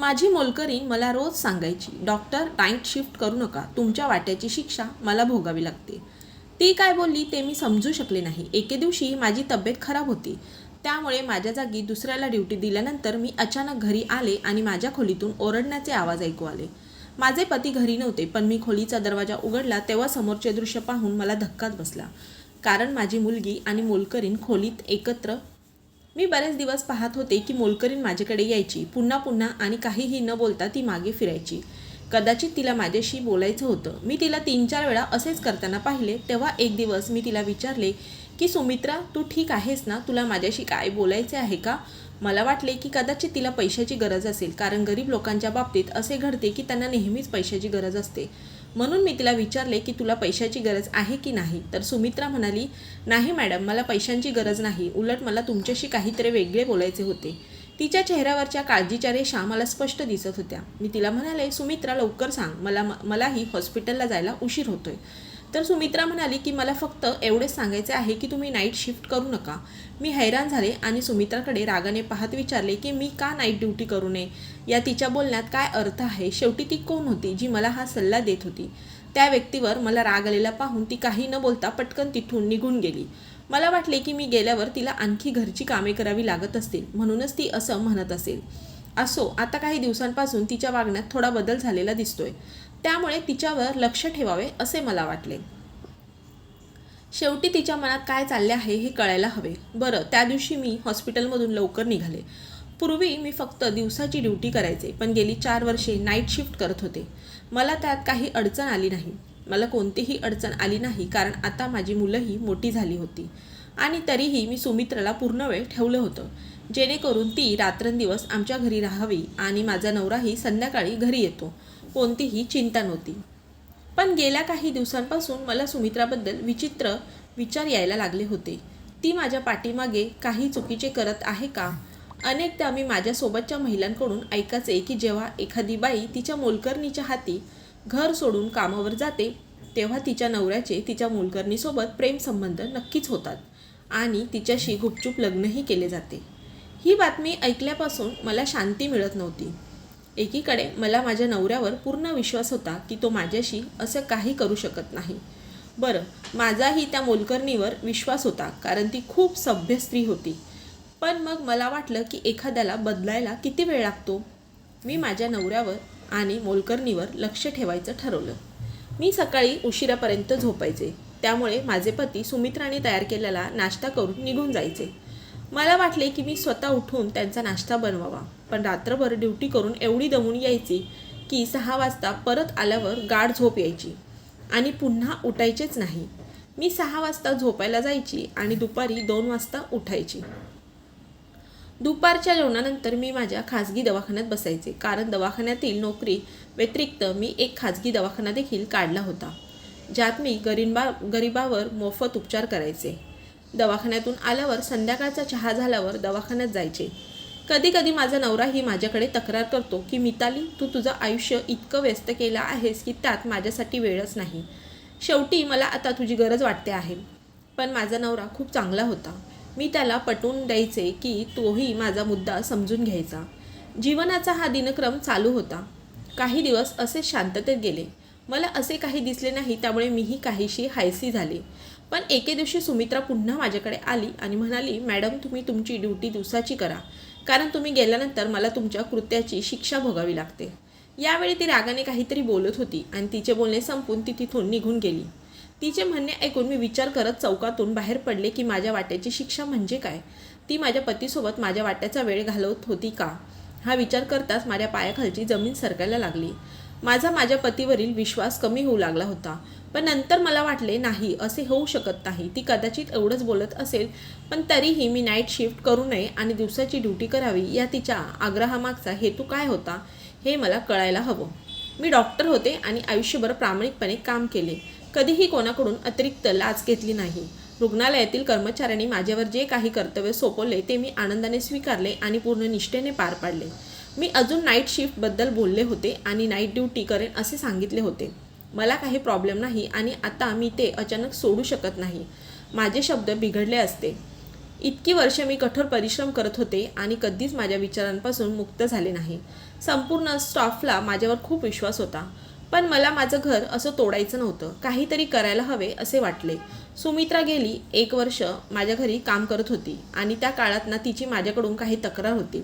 माझी मोलकरीण मला रोज सांगायची डॉक्टर नाईट शिफ्ट करू नका. तुमच्या वाट्याची शिक्षा मला भोगावी लागते. ती काय बोलली ते मी समजू शकले नाही. एके दिवशी माझी तब्येत खराब होती. त्यामुळे माझ्या जागी दुसऱ्याला ड्युटी दिल्यानंतर मी अचानक घरी आले आणि माझ्या खोलीतून ओरडण्याचे आवाज ऐकू आले. माझे पती घरी नव्हते पण मी खोलीचा दरवाजा उघडला तेव्हा समोरचे दृश्य पाहून मला धक्काच बसला. कारण माझी मुलगी आणि मोलकरीण खोलीत एकत्र मी बरेच दिवस पाहत होते की मोलकरीण माझ्याकडे यायची. पुन्हा पुन्हा आणि काहीही न बोलता ती मागे फिरायची. कदाचित तिला माझ्याशी बोलायचं होतं. मी तिला तीन चार वेळा असेच करताना पाहिले. तेव्हा एक दिवस मी तिला विचारले की सुमित्रा तू ठीक आहेस ना? तुला माझ्याशी काय बोलायचे आहे का? मला वाटले की कदाचित तिला पैशाची गरज असेल. कारण गरीब लोकांच्या बाबतीत असे घडते की त्यांना नेहमीच पैशाची गरज असते. म्हणून मी तिला विचारले की तुला पैशाची गरज आहे की नाही? तर सुमित्रा म्हणाली नाही मॅडम मला पैशांची गरज नाही. उलट मला तुमच्याशी काहीतरी वेगळे बोलायचे होते. तिच्या चेहऱ्यावरच्या काळजीच्या रेषा मला स्पष्ट दिसत होत्या. मी तिला म्हणाले सुमित्रा लवकर सांग. मला मलाही हॉस्पिटलला जायला उशीर होतोय. तर सुमित्रा म्हणाली की मला फक्त एवढेच सांगायचे आहे की तुम्ही नाईट शिफ्ट करू नका. मी हैराण झाले आणि सुमित्राकडे रागाने पाहत विचारले की मी का नाईट ड्युटी करू नये? या तिच्या बोलण्यात काय अर्थ आहे? शेवटी ती कोण होती जी मला हा सल्ला देत होती? त्या व्यक्तीवर मला राग आलेला पाहून ती काही न बोलता पटकन तिथून निघून गेली. मला वाटले की मी गेल्यावर तिला आणखी घरची कामे करावी लागत असतील म्हणूनच ती असं म्हणत असेल. असो आता काही दिवसांपासून तिच्या वागण्यात थोडा बदल झालेला दिसतोय. त्यामुळे तिच्यावर लक्ष ठेवावे असे मला वाटले. शेवटी तिच्या मनात काय चालले आहे हे कळायला हवे. बरं त्या दिवशी मी हॉस्पिटलमधून लवकर निघाले. पूर्वी मी फक्त दिवसाची ड्युटी करायचे पण गेली चार वर्षे नाईट शिफ्ट करत होते. मला त्यात काही अडचण आली नाही. मला कोणतीही अडचण आली नाही कारण आता माझी मुलंही मोठी झाली होती. आणि तरीही मी सुमित्राला पूर्ण वेळ ठेवलं होतं. जेणेकरून ती रात्रंदिवस आमच्या घरी राहावी आणि माझा नवराही संध्याकाळी घरी येतो. कोणतीही चिंता नव्हती. पण गेल्या काही दिवसांपासून मला सुमित्राबद्दल विचित्र विचार यायला लागले होते. ती माझ्या पाठीमागे काही चुकीचे करत आहे का? अनेकदा मी माझ्यासोबतच्या महिलांकडून ऐकायचे की जेव्हा एखादी बाई तिच्या मोलकर्णीच्या हाती घर सोडून कामावर जाते तेव्हा तिच्या नवऱ्याचे तिच्या मोलकर्णीसोबत प्रेमसंबंध नक्कीच होतात आणि तिच्याशी गुपचूप लग्नही केले जाते. ही बातमी ऐकल्यापासून मला शांती मिळत नव्हती. एकीकडे मला माझ्या नवऱ्यावर पूर्ण विश्वास होता की तो माझ्याशी असं काही करू शकत नाही. बरं माझाही त्या मोलकर्णीवर विश्वास होता कारण ती खूप सभ्य स्त्री होती. पण मग मला वाटलं की एखाद्याला बदलायला किती वेळ लागतो? मी माझ्या नवऱ्यावर आणि मोलकर्णीवर लक्ष ठेवायचं ठरवलं. मी सकाळी उशिरापर्यंत झोपायचे. त्यामुळे माझे पती सुमित्राने तयार केलेला नाश्ता करून निघून जायचे. मला वाटले की मी स्वतः उठून त्यांचा नाश्ता बनवावा. पण रात्रभर ड्युटी करून एवढी दमून यायची की सहा वाजता परत आल्यावर गाढ झोप यायची आणि पुन्हा उठायचेच नाही. मी सहा वाजता झोपायला जायची आणि दुपारी दोन वाजता उठायची. दुपारच्या जेवणानंतर मी माझ्या खाजगी दवाखान्यात बसायचे. कारण दवाखान्यातील नोकरी व्यतिरिक्त मी एक खाजगी दवाखाना देखील काढला होता ज्यात मी गरिबा गरिबावर मोफत उपचार करायचे. दवाखान्यातून आल्यावर संध्याकाळचा चहा झाल्यावर दवाखान्यात जायचे. कधी कधी माझा नवराही माझ्याकडे तक्रार करतो की मिताली तू तुझं आयुष्य इतकं व्यस्त केलं आहेस की त्यात माझ्यासाठी वेळच नाही. शेवटी मला आता तुझी गरज वाटते आहे. पण माझा नवरा खूप चांगला होता. मी त्याला पटवून द्यायचे की तोही माझा मुद्दा समजून घ्यायचा. जीवनाचा हा दिनक्रम चालू होता. काही दिवस असे शांततेत गेले. मला असे काही दिसले नाही त्यामुळे मीही काहीशी हायसी झाले. पण एके दिवशी सुमित्रा पुन्हा माझ्याकडे आली आणि म्हणाली मॅडम तुम्ही तुमची ड्युटी दिवसाची करा. कारण तुम्ही गेल्यानंतर मला तुमच्या कृत्याची शिक्षा भोगावी लागते. यावेळी ती रागाने काहीतरी बोलत होती आणि तिचे बोलणे संपून ती तिथून निघून गेली. तिचे म्हणणे ऐकून मी विचार करत चौकातून बाहेर पडले की माझ्या वाट्याची शिक्षा म्हणजे काय? ती माझ्या पतीसोबत माझ्या वाट्याचा वेळ घालवत होती का? हा विचार करताच माझ्या पायाखालची जमीन सरकायला लागली. माझा माझ्या पतीवरील विश्वास कमी होऊ लागला होता. पण नंतर मला वाटले नाही असे होऊ शकत नाही. ती कदाचित एवढंच बोलत असेल पण तरीही मी नाईट शिफ्ट करू नये आणि दिवसाची ड्युटी करावी या तिच्या आग्रहामागचा हेतू काय होता हे मला कळायला हवं. मी डॉक्टर होते आणि आयुष्यभर प्रामाणिकपणे काम केले. कधीही कोणाकडून अतिरिक्त लाच घेतली नाही. रुग्णालयातील कर्मचाऱ्यांनी माझ्यावर जे काही कर्तव्य सोपवले ते मी आनंदाने स्वीकारले आणि पूर्ण निष्ठेने पार पाडले. मी अजून नाईट शिफ्टबद्दल बोलले होते आणि नाईट ड्युटी करेन असे सांगितले होते. मला काही प्रॉब्लेम नाही आणि आता मी ते अचानक सोडू शकत नाही. माझे शब्द बिघडले असते. इतकी वर्ष मी कठोर परिश्रम करत होते आणि कधीच माझ्या विचारांपासून मुक्त झाले नाही. संपूर्ण स्टाफला माझ्यावर खूप विश्वास होता. पण मला माझं घर असं तोडायचं नव्हतं. काहीतरी करायला हवे असे वाटले. सुमित्रा गेली. एक वर्ष माझ्या घरी काम करत होती आणि त्या काळात ना तिची माझ्याकडून काही तक्रार होती.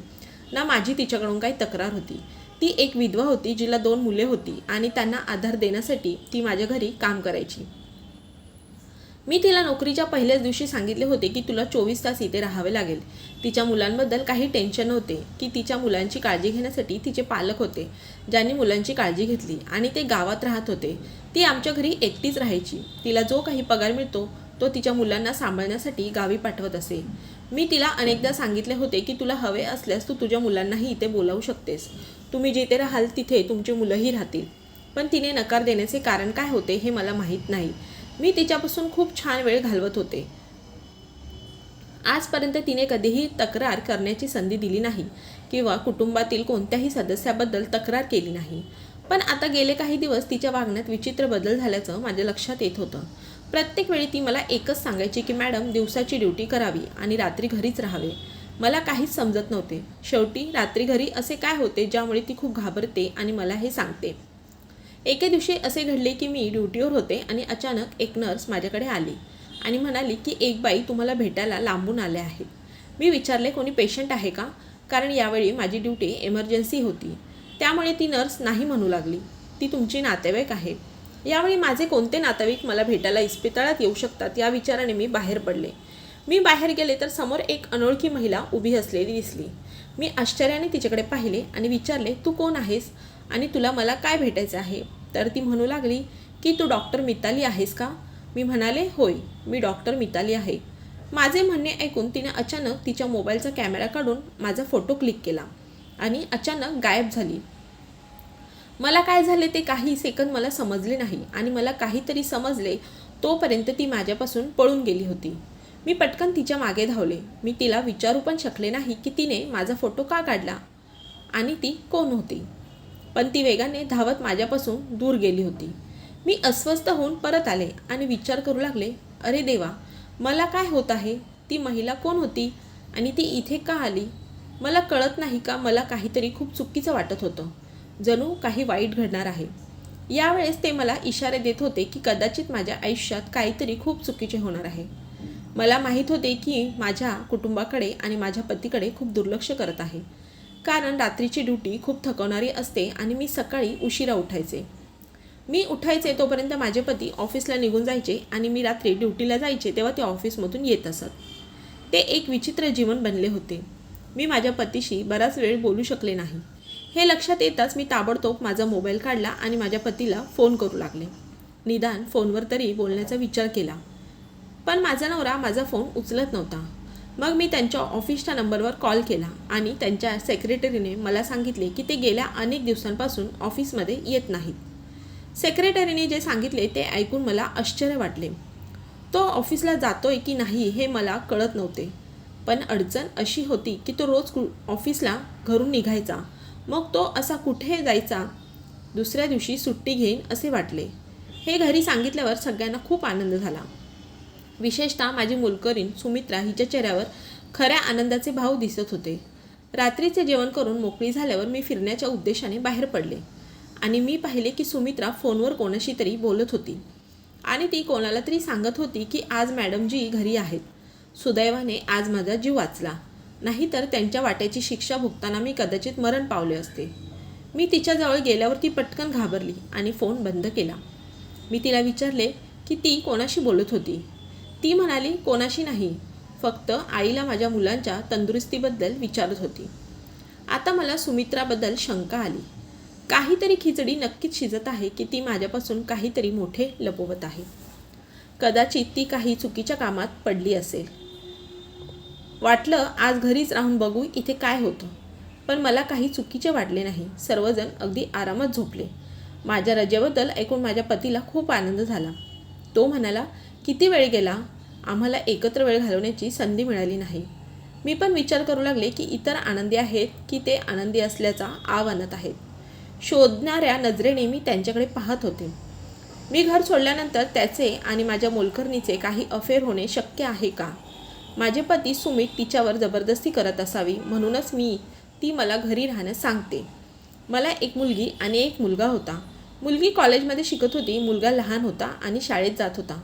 ना माझी तिच्याकडून काही तक्रार होती. ती एक विधवा होती जिला दोन मुले होती आणि त्यांना आधार देण्यासाठी ती माझ्या घरी काम करायची. मी तिला नोकरीच्या पहिल्याच दिवशी सांगितले होते की तुला चोवीस तास इथे राहावे लागेल. तिच्या मुलांबद्दल काही टेन्शन नव्हते. की तिच्या मुलांची काळजी घेण्यासाठी तिचे पालक होते ज्यांनी मुलांची काळजी घेतली आणि ते गावात राहत होते. ती आमच्या घरी एकटीच राहायची. तिला जो काही पगार मिळतो तो तिच्या मुलांना सांभाळण्यासाठी गावी पाठवत असे. मी तिला अनेकदा सांगितले होते की तुला हवे असल्यास तू तुझ्या मुलांनाही इथे बोलावू शकतेस. तुम्ही जिथे राहाल तिथे तुमची मुलंही राहतील. पण तिने नकार देण्याचे कारण काय होते हे मला माहीत नाही. मी तिच्यापासून खूप छान वेळ घालवत होते. आजपर्यंत तिने कधीही तक्रार करण्याची संधी दिली नाही किंवा कुटुंबातील कोणत्याही सदस्याबद्दल तक्रार केली नाही. पण आता गेले काही दिवस तिच्या वागण्यात विचित्र बदल झाल्याचं माझ्या लक्षात येत होतं. प्रत्येक वेळी ती मला एकच सांगायची की मॅडम दिवसाची ड्युटी करावी आणि रात्री घरीच राहावे. मला काहीच समजत नव्हते. शेवटी रात्री घरी असे काय होते ज्यामुळे ती खूप घाबरते आणि मला हे सांगते. एके दिवशी असे घडले की मी ड्युटीवर होते आणि अचानक एक नर्स माझ्याकडे आली आणि म्हणाली की एक बाई तुम्हाला भेटायला लांबून आल्या आहेत. मी विचारले कोणी पेशंट आहे का? कारण यावेळी माझी ड्युटी एमर्जन्सी होती. त्यामुळे ती नर्स नाही म्हणू लागली. ती तुमची नातेवाईक आहे. यावेळी माझे कोणते नातेवाईक मला भेटायला इस्पितळात येऊ शकतात? या विचाराने मी बाहेर पडले. मी बाहेर गेले तर समोर एक अनोळखी महिला उभी असलेली दिसली. मी आश्चर्याने तिच्याकडे पाहिले आणि विचारले तू कोण आहेस? आणि तुला मला काय भेटायचं आहे? तर ती म्हणू लागली की तू डॉक्टर मिताली आहेस का? मी म्हणाले होय मी डॉक्टर मिताली आहे. माझे म्हणणे ऐकून तिने अचानक तिच्या मोबाईलचा कॅमेरा काढून माझा फोटो क्लिक केला आणि अचानक गायब झाली. मला काय झाले ते काही सेकंद मला समजले नाही आणि मला काहीतरी समजले तोपर्यंत ती माझ्यापासून पळून गेली होती. मी पटकन तिच्यामागे धावले. मी तिला विचारू पण शकले नाही की तिने माझा फोटो का काढला? आणि ती कोण होती? पण ती वेगाने धावत माझ्यापासून दूर गेली होती. मी अस्वस्थ होऊन परत आले आणि विचार करू लागले अरे देवा मला काय होत आहे? ती महिला कोण होती? आणि ती इथे का आली? मला कळत नाही का मला काहीतरी खूप चुकीचं वाटत होतं? जणू काही वाईट घडणार आहे. यावेळेस ते मला इशारे देत होते की कदाचित माझ्या आयुष्यात काहीतरी खूप चुकीचे होणार आहे. मला माहीत होते की माझ्या कुटुंबाकडे आणि माझ्या पतीकडे खूप दुर्लक्ष करत आहे. कारण रात्रीची ड्युटी खूप थकवणारी असते आणि मी सकाळी उशिरा उठायचे. मी उठायचे तोपर्यंत माझे पती ऑफिसला निघून जायचे आणि मी रात्री ड्युटीला जायचे तेव्हा ते ऑफिसमधून येत असत. ते एक विचित्र जीवन बनले होते. मी माझ्या पतीशी बराच वेळ बोलू शकले नाही. हे लक्षात येताच मी ताबडतोब माझा मोबाईल काढला आणि माझ्या पतीला फोन करू लागले. निदान फोनवर तरी बोलण्याचा विचार केला. पण माझा नवरा माझा फोन उचलत नव्हता. मग मी त्यांच्या ऑफिसच्या नंबरवर कॉल केला आणि त्यांच्या सेक्रेटरीने मला सांगितले की ते गेल्या अनेक दिवसांपासून ऑफिसमध्ये येत नाहीत. सेक्रेटरीने जे सांगितले ते ऐकून मला आश्चर्य वाटले. तो ऑफिसला जातोय की नाही हे मला कळत नव्हते. पण अडचण अशी होती की तो रोज कु ऑफिसला घरून निघायचा. मग तो असा कुठे जायचा? दुसऱ्या दिवशी सुट्टी घेईन असे वाटले. हे घरी सांगितल्यावर सगळ्यांना खूप आनंद झाला. विशेषतः माझी मुलकरीण सुमित्रा हिच्या चेहऱ्यावर खऱ्या आनंदाचे भाव दिसत होते. रात्रीचे जेवण करून मोकळी झाल्यावर मी फिरण्याच्या उद्देशाने बाहेर पडले आणि मी पाहिले की सुमित्रा फोनवर कोणाशी तरी बोलत होती. आणि ती कोणाला तरी सांगत होती की आज मॅडमजी घरी आहेत. सुदैवाने आज माझा जीव वाचला. नाहीतर त्यांच्या वाट्याची शिक्षा भोगताना मी कदाचित मरण पावले असते. मी तिच्याजवळ गेल्यावर ती पटकन घाबरली आणि फोन बंद केला. मी तिला विचारले की ती कोणाशी बोलत होती? ती म्हणाली कोणाशी नाही. फक्त आईला माझ्या मुलांच्या तंदुरुस्तीबद्दल विचारत होती. आता मला सुमित्राबद्दल शंका आली. काहीतरी खिचडी नक्कीच शिजत आहे की ती माझ्यापासून काहीतरी मोठे लपवत आहे. कदाचित ती काही चुकीच्या कामात पडली असेल. वाटलं आज घरीच राहून बघू इथे काय होतं. पण मला काही चुकीचे वाटले नाही. सर्वजण अगदी आरामात झोपले. माझ्या रजेबद्दल ऐकून माझ्या पतीला खूप आनंद झाला. तो म्हणाला किती वेळ गेला? आम्हाला एकत्र वेळ घालवण्याची संधी मिळाली नाही. मी पण विचार करू लागले की इतर आनंदी आहेत की ते आनंदी असल्याचा आव आणत आहेत. शोधणाऱ्या नजरेने मी त्यांच्याकडे पाहत होते. मी घर सोडल्यानंतर त्याचे आणि माझ्या मोलकरणीचे काही अफेअर होणे शक्य आहे का? माझे पती सुमित तिच्यावर जबरदस्ती करत असावी म्हणूनच मी ती मला घरी राहण्यास सांगते. मला एक मुलगी आणि एक मुलगा होता. मुलगी कॉलेजमध्ये शिकत होती मुलगा लहान होता आणि शाळेत जात होता.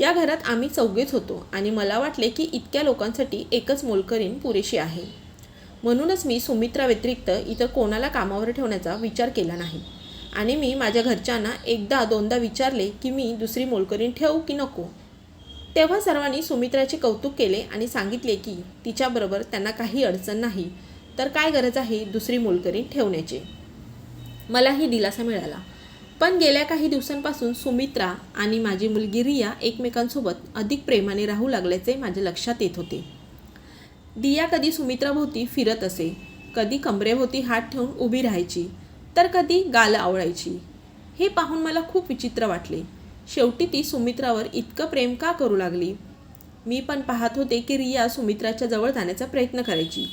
या घरात आम्ही चौघेच होतो आणि मला वाटले की इतक्या लोकांसाठी एकच मोलकरीण पुरेशी आहे. म्हणूनच मी सुमित्रा व्यतिरिक्त इतर कोणाला कामावर ठेवण्याचा विचार केला नाही. आणि मी माझ्या घरच्यांना एकदा दोनदा विचारले की मी दुसरी मोलकरीण ठेवू की नको? तेव्हा सर्वांनी सुमित्राचे कौतुक केले आणि सांगितले की तिच्याबरोबर त्यांना काही अडचण नाही तर काय गरज आहे दुसरी मोलकरीण ठेवण्याची? मलाही दिलासा मिळाला. पण गेल्या काही दिवसांपासून सुमित्रा आणि माझी मुलगी रिया एकमेकांसोबत अधिक प्रेमाने राहू लागल्याचे माझ्या लक्षात येत होते. दिया कधी सुमित्राभोवती फिरत असे कधी कमरेभोवती हात ठेवून उभी राहायची तर कधी गाल आवळायची हे पाहून मला खूप विचित्र वाटले. शेवटी ती सुमित्रावर इतकं प्रेम का करू लागली? मी पण पाहत होते की रिया सुमित्राच्या जवळ जाण्याचा प्रयत्न करायची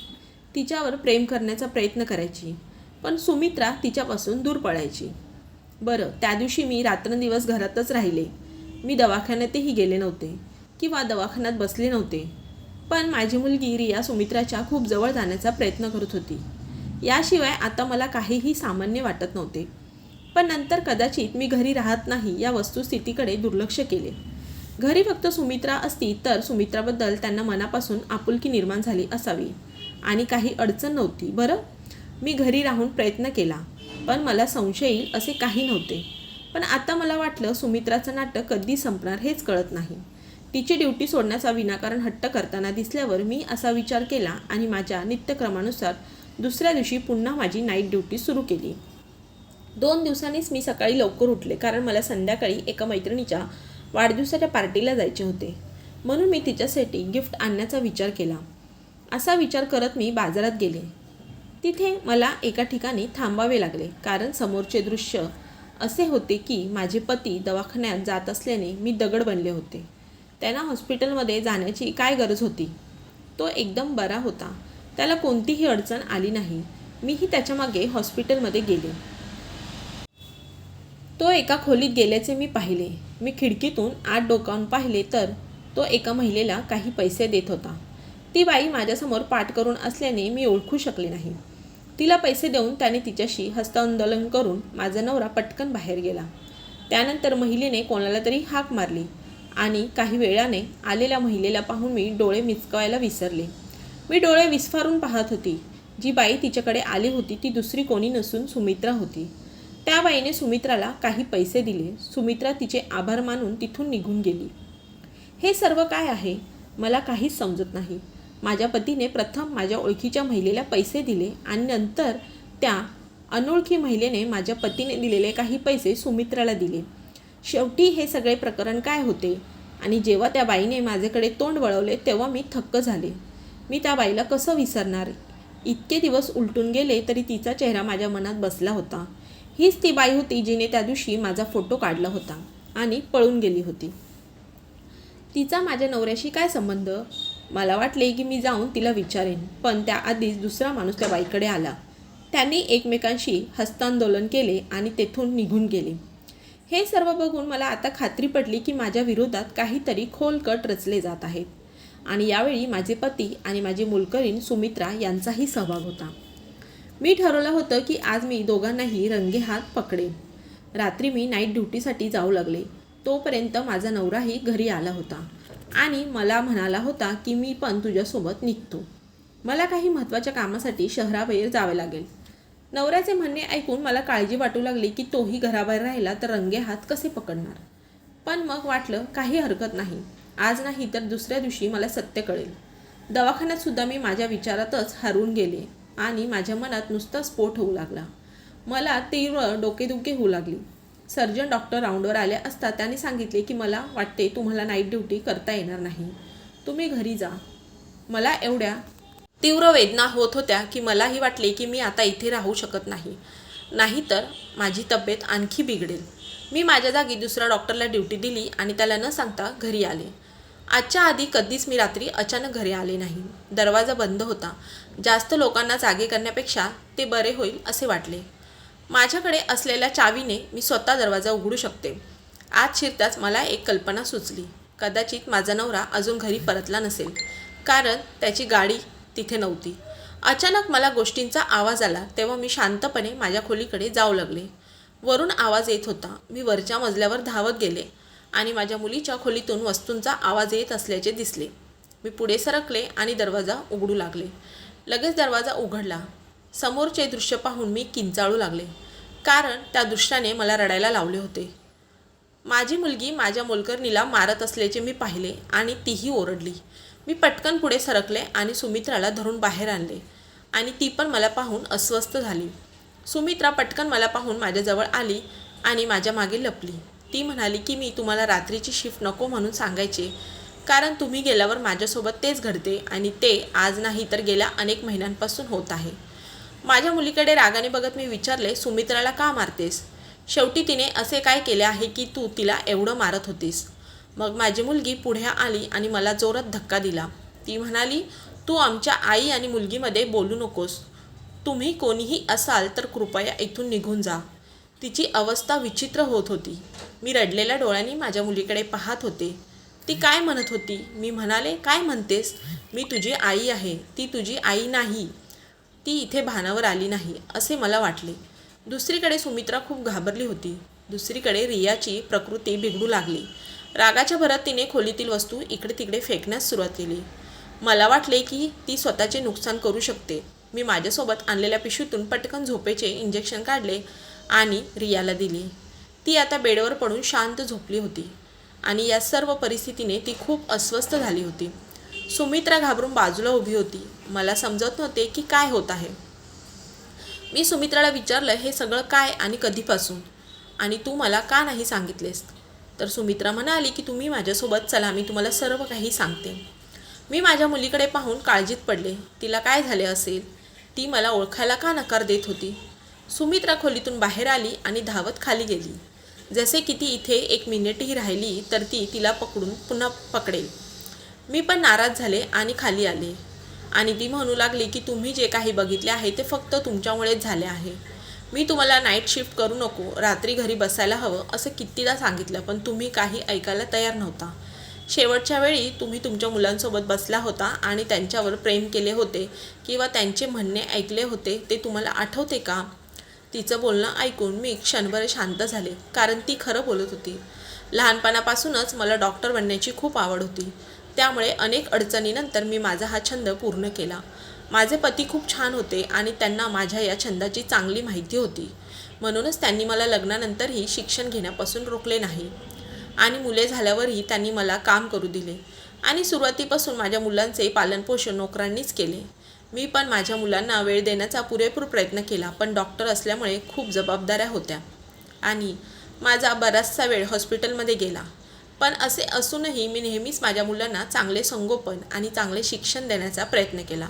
तिच्यावर प्रेम करण्याचा प्रयत्न करायची पण सुमित्रा तिच्यापासून दूर पळायची. बरं त्या दिवशी मी रात्रंदिवस घरातच राहिले. मी दवाखान्यातही गेले नव्हते किंवा दवाखान्यात बसले नव्हते. पण माझी मुलगी रिया सुमित्राच्या खूप जवळ जाण्याचा प्रयत्न करत होती. याशिवाय आता मला काहीही सामान्य वाटत नव्हते. पण नंतर कदाचित मी घरी राहत नाही या वस्तुस्थितीकडे दुर्लक्ष केले. घरी फक्त सुमित्रा असती तर सुमित्राबद्दल त्यांना मनापासून आपुलकी निर्माण झाली असावी. आणि काही अडचण नव्हती बरं? मी घरी राहून प्रयत्न केला. पण मला संशय येईल असे काही नव्हते. पण आता मला वाटलं सुमित्राचं नाटक कधी संपणार हेच कळत नाही. तिची ड्युटी सोडण्याचा विनाकारण हट्ट करताना दिसल्यावर मी असा विचार केला आणि माझ्या नित्यक्रमानुसार दुसऱ्या दिवशी पुन्हा माझी नाईट ड्युटी सुरू केली. दोन दिवसांनीच मी सकाळी लवकर उठले कारण मला संध्याकाळी एका मैत्रिणीच्या वाढदिवसाच्या पार्टीला जायचे होते. म्हणून मी तिच्यासाठी गिफ्ट आणण्याचा विचार केला. असा विचार करत मी बाजारात गेले. तिथे मला एका ठिकाणी थांबावे लागले कारण समोरचे दृश्य असे होते की माझे पती दवाखान्यात जात असल्याने मी दगड बनले होते. त्यांना हॉस्पिटलमध्ये जाण्याची काय गरज होती? तो एकदम बरा होता. त्याला कोणतीही अडचण आली नाही. मीही त्याच्यामागे हॉस्पिटलमध्ये गेले. तो एका खोलीत गेल्याचे मी पाहिले. मी खिडकीतून आत डोकावून पाहिले तर तो एका महिलेला काही पैसे देत होता. ती बाई माझ्यासमोर पाठ करून असल्याने मी ओळखू शकले नाही. तिला पैसे देऊन त्याने तिच्याशी हस्तांदोलन करून माझा नवरा पटकन बाहेर गेला. त्यानंतर महिलेने कोणाला तरी हाक मारली आणि काही वेळाने आलेल्या महिलेला पाहून मी डोळे मिचकावायला विसरले. मी डोळे विस्फारून पाहत होती. जी बाई तिच्याकडे आली होती ती दुसरी कोणी नसून सुमित्रा होती. त्या बाईने सुमित्राला काही पैसे दिले. सुमित्रा तिचे आभार मानून तिथून निघून गेली. हे सर्व काय आहे? मला काहीच समजत नाही. माझ्या पतीने प्रथम माझ्या ओळखीच्या महिलेला पैसे दिले आणि नंतर त्या अनोळखी महिलेने माझ्या पतीने दिलेले काही पैसे सुमित्राला दिले. शेवटी हे सगळे प्रकरण काय होते? आणि जेव्हा त्या बाईने माझ्याकडे तोंड वळवले तेव्हा मी थक्क झाले. मी त्या बाईला कसं विसरणार? इतके दिवस उलटून गेले तरी तिचा चेहरा माझ्या मनात बसला होता. हीच ती बाई होती जिने त्या दिवशी माझा फोटो काढला होता आणि पळून गेली होती. तिचा माझ्या नवऱ्याशी काय संबंध? मला वाटले की मी जाऊन तिला विचारेन. पण त्याआधीच दुसरा माणूस त्या बाईकडे आला. त्यांनी एकमेकांशी हस्तांदोलन केले आणि तेथून निघून गेले. हे सर्व बघून मला आता खात्री पडली की माझ्या विरोधात काहीतरी खोलकट रचले जात आहेत आणि यावेळी माझे पती आणि माझी मुलकरीण सुमित्रा यांचाही सहभाग होता. मी ठरवलं होतं की आज मी दोघांनाही रंगेहात पकडेन. रात्री मी नाईट ड्युटीसाठी जाऊ लागले. तोपर्यंत माझा नवराही घरी आला होता. आणि मला म्हणाला होता की मी पण तुझ्यासोबत निघतो. मला काही महत्त्वाच्या कामासाठी शहराबाहेर जावे लागेल. नवऱ्याचे म्हणणे ऐकून मला काळजी वाटू लागली की तोही घराबाहेर राहिला तर रंगे हात कसे पकडणार? पण मग वाटलं काही हरकत नाही. आज नाही तर दुसऱ्या दिवशी मला सत्य कळेल. दवाखान्यात सुद्धा मी माझ्या विचारातच हरवून गेले आणि माझ्या मनात नुसता स्फोट होऊ लागला. मला तीव्र डोकेदुखी होऊ लागली. सर्जन डॉक्टर राऊंडवर आले असता त्याने सांगितले की मला वाटते तुम्हाला नाईट ड्युटी करता येणार नाही. तुम्ही घरी जा. मला एवढ्या तीव्र वेदना होत होत्या की मलाही वाटले की मी आता इथे राहू शकत नाही. नाहीतर माझी तब्येत आणखी बिघडेल. मी माझ्या जागी दुसऱ्या डॉक्टरला ड्युटी दिली आणि त्याला न सांगता घरी आले. आजच्या आधी कधीच मी रात्री अचानक घरी आले नाही. दरवाजा बंद होता. जास्त लोकांना जागे करण्यापेक्षा ते बरे होईल असे वाटले. माझ्याकडे असलेल्या चावीने मी स्वतः दरवाजा उघडू शकते. आत शिरताच मला एक कल्पना सुचली. कदाचित माझा नवरा अजून घरी परतला नसेल. कारण त्याची गाडी तिथे नव्हती. अचानक मला गोष्टींचा आवाज आला तेव्हा मी शांतपणे माझ्या खोलीकडे जाऊ लागले. वरून आवाज येत होता. मी वरच्या मजल्यावर धावत गेले आणि माझ्या मुलीच्या खोलीतून वस्तूंचा आवाज येत असल्याचे दिसले. मी पुढे सरकले आणि दरवाजा उघडू लागले. लगेच दरवाजा उघडला. समोरचे दृश्य पाहून मी किंचाळू लागले. कारण त्या दृश्याने मला रडायला लावले होते. माझी मुलगी माझ्या मोलकरणीला मारत असल्याचे मी पाहिले आणि तीही ओरडली. मी पटकन पुढे सरकले आणि सुमित्राला धरून बाहेर आणले आणि ती पण मला पाहून अस्वस्थ झाली. सुमित्रा पटकन मला पाहून माझ्याजवळ आली आणि माझ्या मागे लपली. ती म्हणाली की मी तुम्हाला रात्रीची शिफ्ट नको म्हणून सांगायचे. कारण तुम्ही गेल्यावर माझ्यासोबत तेच घडते आणि ते आज नाही तर गेल्या अनेक महिन्यांपासून होत आहे. माझ्या मुलीकडे रागाने बघत मी विचारले सुमित्राला का मारतेस? शेवटी तिने असे काय केले आहे की तू तिला एवढं मारत होतीस. मग माझी मुलगी पुढे आली आणि मला जोरात धक्का दिला. ती म्हणाली तू आमच्या आई आणि मुलगीमध्ये बोलू नकोस. तुम्ही कोणीही असाल तर कृपया इथून निघून जा. तिची अवस्था विचित्र होत होती. मी रडलेल्या डोळ्यांनी माझ्या मुलीकडे पाहत होते. ती काय म्हणत होती? मी म्हणाले काय म्हणतेस? मी तुझी आई आहे. ती तुझी आई नाही. ती इथे भानावर आली नाही असे मला वाटले. दुसरीकडे सुमित्रा खूप घाबरली होती. दुसरीकडे रियाची प्रकृती बिघडू लागली. रागाच्या भरात तिने खोलीतील वस्तू इकडे तिकडे फेकण्यास सुरुवात केली. मला वाटले की ती स्वतःचे नुकसान करू शकते. मी माझ्यासोबत आणलेल्या पिशवीतून पटकन झोपेचे इंजेक्शन काढले आणि रियाला दिले. ती आता बेडवर पडून शांत झोपली होती आणि या सर्व परिस्थितीने ती खूप अस्वस्थ झाली होती. सुमित्रा घाबरून बाजूला उभी होती. मला समजत नव्हते की काय होत आहे. मी सुमित्राला विचारलं हे सगळं काय आणि कधीपासून? आणि तू मला का नाही सांगितलेस? तर सुमित्रा म्हणाली की तुम्ही माझ्यासोबत चला मी तुम्हाला सर्व काही सांगते. मी माझ्या मुलीकडे पाहून काळजीत पडले. तिला काय झाले असेल? ती मला ओळखायला का नकार देत होती? सुमित्रा खोलीतून बाहेर आली आणि धावत खाली गेली. जसे की ती इथे एक मिनिटही राहिली तर ती तिला पकडून पुन्हा पकडेल. मी पण नाराज झाले आणि खाली आले. आणि ती म्हणू लागली की तुम्ही जे काही बघितले आहे ते फक्त तुमच्यामुळेच झाले आहे. मी तुम्हाला नाईट शिफ्ट करू नको रात्री घरी बसायला हवं असं कितीदा सांगितलं पण तुम्ही काही ऐकायला तयार नव्हता. शेवटच्या वेळी तुम्ही तुमच्या मुलांसोबत बसला होता आणि त्यांच्यावर प्रेम केले होते किंवा त्यांचे म्हणणे ऐकले होते ते तुम्हाला आठवते का? तिचं बोलणं ऐकून मी क्षणभर शांत झाले कारण ती खरं बोलत होती. लहानपणापासूनच मला डॉक्टर बनण्याची खूप आवड होती. त्यामुळे अनेक अडचणीनंतर मी माझा हा छंद पूर्ण केला. माझे पती खूप छान होते आणि त्यांना माझ्या या छंदाची चांगली माहिती होती. म्हणूनच त्यांनी मला लग्नानंतरही शिक्षण घेण्यापासून रोखले नाही. आणि मुले झाल्यावरही त्यांनी मला काम करू दिले. आणि सुरुवातीपासून माझ्या मुलांचे पालनपोषण नोकरांनीच केले. मी पण माझ्या मुलांना वेळ देण्याचा पुरेपूर प्रयत्न केला पण डॉक्टर असल्यामुळे खूप जबाबदाऱ्या होत्या. आणि माझा बराचसा वेळ हॉस्पिटलमध्ये गेला. पण असे असूनही मी नेहमीच माझ्या मुलांना चांगले संगोपन आणि चांगले शिक्षण देण्याचा प्रयत्न केला.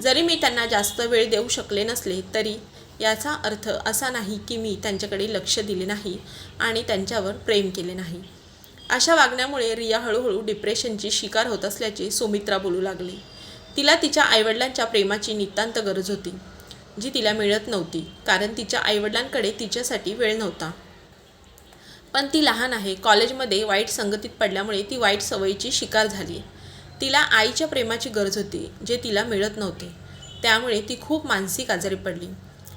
जरी मी त्यांना जास्त वेळ देऊ शकले नसले तरी याचा अर्थ असा नाही की मी त्यांच्याकडे लक्ष दिले नाही आणि त्यांच्यावर प्रेम केले नाही. अशा वागण्यामुळे रिया हळूहळू डिप्रेशनची शिकार होत असल्याचे सुमित्रा बोलू लागली. तिला तिच्या आईवडिलांच्या प्रेमाची नितांत गरज होती जी तिला मिळत नव्हती कारण तिच्या आईवडिलांकडे तिच्यासाठी वेळ नव्हता. पण ती लहान आहे. कॉलेजमध्ये वाईट संगतीत पडल्यामुळे ती वाईट सवयीची शिकार झाली. तिला आईच्या प्रेमाची गरज होती जे तिला मिळत नव्हते. त्यामुळे ती खूप मानसिक आजारी पडली.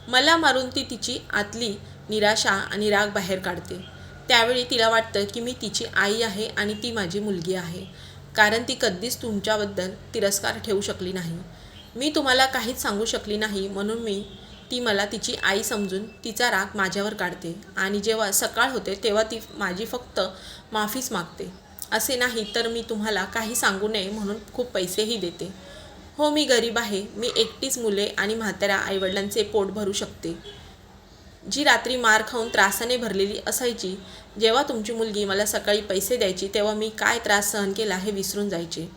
मला मारून ती तिची आतली निराशा आणि राग बाहेर काढते. त्यावेळी तिला वाटतं की मी तिची आई आहे आणि ती माझी मुलगी आहे. कारण ती कधीच तुमच्याबद्दल तिरस्कार ठेवू शकली नाही. मी तुम्हाला काहीच सांगू शकली नाही म्हणून मी ती मला तिची आई समजून तिचा राग माझ्यावर काढते. आणि जेव्हा सकाळ होते तेव्हा ती माझी फक्त माफीच मागते. असे नाही तर मी तुम्हाला काही सांगू नये म्हणून खूप पैसेही देते. हो मी गरीब आहे. मी एकटीच मुले आणि म्हाताऱ्या आईवडिलांचे पोट भरू शकते. जी रात्री मार खाऊन त्रासाने भरलेली असायची जेव्हा तुमची मुलगी मला सकाळी पैसे द्यायची तेव्हा मी काय त्रास सहन केला हे विसरून जायचे.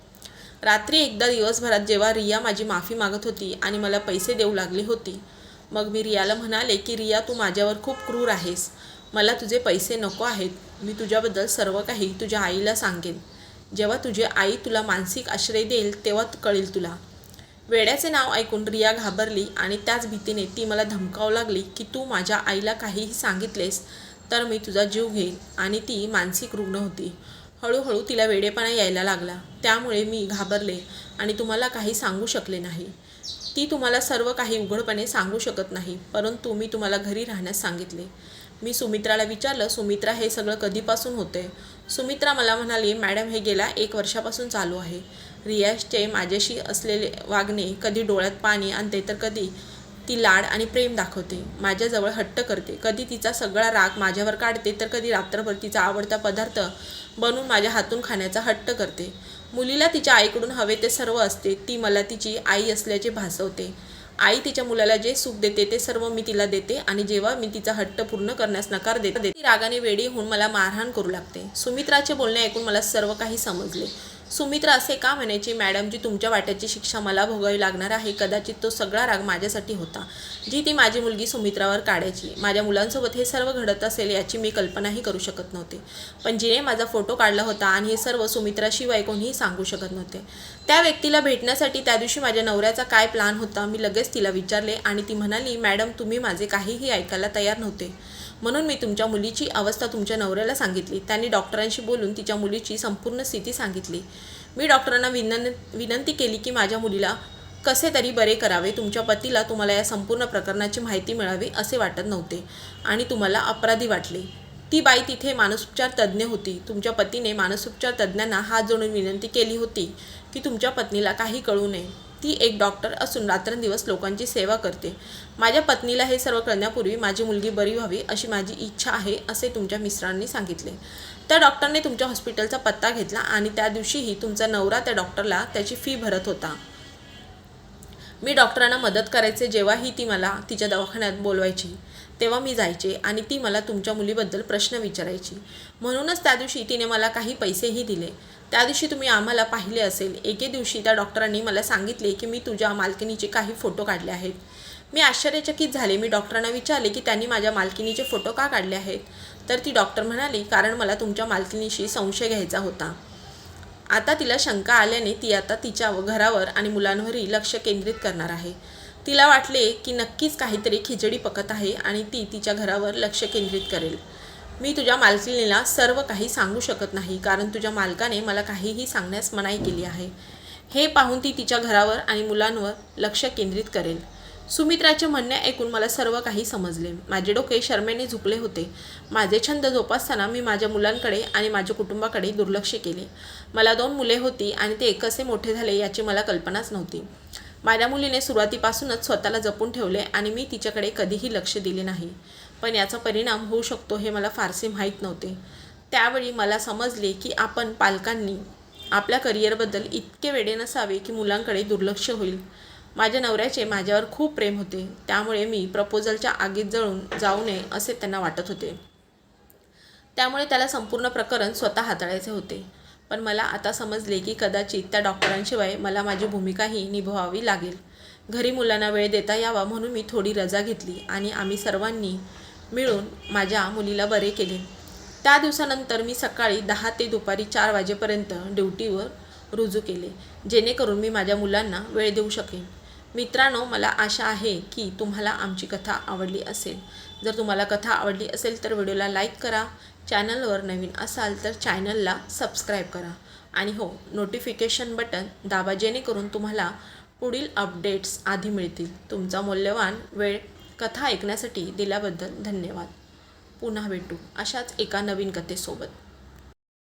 रात्री एकदा दिवसभरात जेव्हा रिया माझी माफी मागत होती आणि मला पैसे देऊ लागली होती मग मी रियाला म्हणाले की रिया तू माझ्यावर खूप क्रूर आहेस. मला तुझे पैसे नको आहेत. मी तुझ्याबद्दल सर्व काही तुझ्या आईला सांगेन. जेव्हा तुझी आई तुला मानसिक आश्रय देईल तेव्हा कळेल तुला. वेड्याचे नाव ऐकून रिया घाबरली आणि त्याच भीतीने ती मला धमकावू लागली की तू माझ्या आईला काहीही सांगितलेस तर मी तुझा जीव घेईन. आणि ती मानसिक रुग्ण होती. हळूहळू तिला वेडेपणा यायला लागला. त्यामुळे मी घाबरले आणि तुम्हाला काही सांगू शकले नाही. ती तुम्हाला सर्व काही उघडपणे सांगू शकत नाही परंतु मी तुम्हाला घरी राहण्यास सांगितले. मी सुमित्राला विचारलं सुमित्रा हे सगळं कधीपासून होते सुमित्रा मला म्हणाली मॅडम हे गेल्या एक वर्षापासून चालू आहे. रियाजचे माझ्याशी असलेले वागणे कधी डोळ्यात पाणी आणते तर कधी ती लाड आणि प्रेम दाखवते. माझ्याजवळ हट्ट करते. कधी तिचा सगळा राग माझ्यावर काढते तर कधी रात्रभर तिचा आवडता पदार्थ बनवून माझ्या हातून खाण्याचा हट्ट करते. मुलीला तिच्या आईकडून हवे ते सर्व असते. ती मला तिची आई असल्याचे भासवते. आई तिच्या मुलाला जे सुख देते ते सर्व मी तिला देते आणि जेव्हा मी तिचा हट्ट पूर्ण करण्यास नकार देते ती रागाने वेडी होऊन मला मारहाण करू लागते. सुमित्राचे बोलणे ऐकून मला सर्व काही समजले. सुमित्रा असे का म्हणायची? मॅडमजी तुमच्या वाट्याची शिक्षा मला भोगावी लागणार आहे कदाचित तो सगळा राग माझ्यासाठी होता. जी ती माझी मुलगी सुमित्रावर काढायची. माझ्या मुलांसोबत हे सर्व घडत असेल याची मी कल्पनाही करू शकत नव्हते. पण जिने माझा फोटो काढला होता आणि हे सर्व सुमित्राशिवाय कोणीही सांगू शकत नव्हते. त्या व्यक्तीला भेटण्यासाठी त्या दिवशी माझ्या नवऱ्याचा काय प्लान होता मी लगेच तिला विचारले आणि ती म्हणाली मॅडम तुम्ही माझे काहीही ऐकायला तयार नव्हते. म्हणून मी तुमच्या मुलीची अवस्था तुमच्या नवऱ्याला सांगितली. त्यांनी डॉक्टरांशी बोलून तिच्या मुलीची संपूर्ण स्थिती सांगितली. मी डॉक्टरांना विनं विनंती केली की माझ्या मुलीला कसे तरी बरे करावे तुमच्या पतीला तुम्हाला या संपूर्ण प्रकरणाची माहिती मिळावी असे वाटत नव्हते आणि तुम्हाला अपराधी वाटले. ती बाई तिथे मानसोपचार तज्ज्ञ होती. तुमच्या पतीने मानसोपचार तज्ज्ञांना हात जोडून विनंती केली होती की तुमच्या पत्नीला काही कळू नये. ती एक डॉक्टर असून रात्रंदिवस लोकांची सेवा करते. माझ्या पत्नीला हे सर्व करण्यापूर्वी माझी मुलगी बरी व्हावी अशी माझी इच्छा आहे असे तुमच्या मिस्टरांनी सांगितले. त्या डॉक्टरने तुमच्या हॉस्पिटलचा पत्ता घेतला आणि त्या दिवशीही तुमचा नवरा त्या डॉक्टरला त्याची फी भरत होता. मी डॉक्टरांना मदत करायचे जेव्हाही ती मला तिच्या दवाखान्यात बोलवायची तेव्हा मी जायचे आणि ती मला तुमच्या मुलीबद्दल प्रश्न विचारायची. म्हणूनच त्या दिवशी तिने मला काही पैसेही दिले. त्या दिवशी तुम्ही आम्हाला पाहिले असेल. एके दिवशी त्या डॉक्टरांनी मला सांगितले की मी तुझ्या मालकिनीचे काही फोटो काढले आहेत. मी आश्चर्यचकित झाले. मी डॉक्टरांना विचारले की त्यांनी माझ्या मालकिनीचे फोटो का काढले आहेत? तर ती डॉक्टर म्हणाली कारण मला तुमच्या मालकिनीशी संशय घ्यायचा होता. आता तिला शंका आल्याने ती आता तिच्या घरावर आणि मुलांवरही लक्ष केंद्रित करणार आहे. तिला वाटले की नक्कीच काहीतरी खिचडी पकत आहे आणि ती तिच्या घरावर लक्ष केंद्रित करेल. मी तुझ्या मालकिनीला सर्व काही सांगू शकत नाही कारण तुझ्या मालकाने मला काहीही सांगण्यास मनाई केली आहे. हे पाहून ती तिच्या घरावर आणि मुलांवर लक्ष केंद्रित करेल. सुमित्राचे म्हणणे ऐकून मला सर्व काही समजले. माझे डोके शर्मेने झुकले होते. माझे छंद जोपासताना मी माझ्या मुलांकडे आणि माझ्या कुटुंबाकडे दुर्लक्ष केले. मला दोन मुले होती आणि ते कसे मोठे झाले याची मला कल्पनाच नव्हती. माझ्या मुलीने सुरुवातीपासूनच स्वतःला जपून ठेवले आणि मी तिच्याकडे कधीही लक्ष दिले नाही. पण याचा परिणाम होऊ शकतो हे मला फारसे माहीत नव्हते. त्यावेळी मला समजले की आपण पालकांनी आपल्या करिअरबद्दल इतके वेडे नसावे की मुलांकडे दुर्लक्ष होईल. माझ्या नवऱ्याचे माझ्यावर खूप प्रेम होते. त्यामुळे मी प्रपोजलच्या आगीत जळून जाऊ नये असे त्यांना वाटत होते. त्यामुळे त्याला संपूर्ण प्रकरण स्वतः हाताळायचे होते. पण मला आता समजले की कदाचित त्या डॉक्टरांशिवाय मला माझी भूमिकाही निभवावी लागेल. घरी मुलांना वेळ देता यावा म्हणून मी थोडी रजा घेतली आणि आम्ही सर्वांनी मिळून माझ्या मुलीला बरे केले. त्या दिवसानंतर मी सकाळी दहा ते दुपारी चार वाजेपर्यंत ड्युटीवर रुजू केले जेणेकरून मी माझ्या मुलांना वेळ देऊ शकेन. मित्रांनो मला आशा आहे की तुम्हाला आमची कथा आवडली असेल. जर तुम्हाला कथा आवडली असेल तर व्हिडिओला लाईक करा. चॅनलवर नवीन असाल तर चॅनलला सबस्क्राईब करा. आणि हो नोटिफिकेशन बटन दाबा जेणेकरून तुम्हाला पुढील अपडेट्स आधी मिळतील. तुमचा मौल्यवान वेळ कथा ऐकण्यासाठी दिल्याबद्दल धन्यवाद. पुन्हा भेटू अशाच एका नवीन कथेसोबत.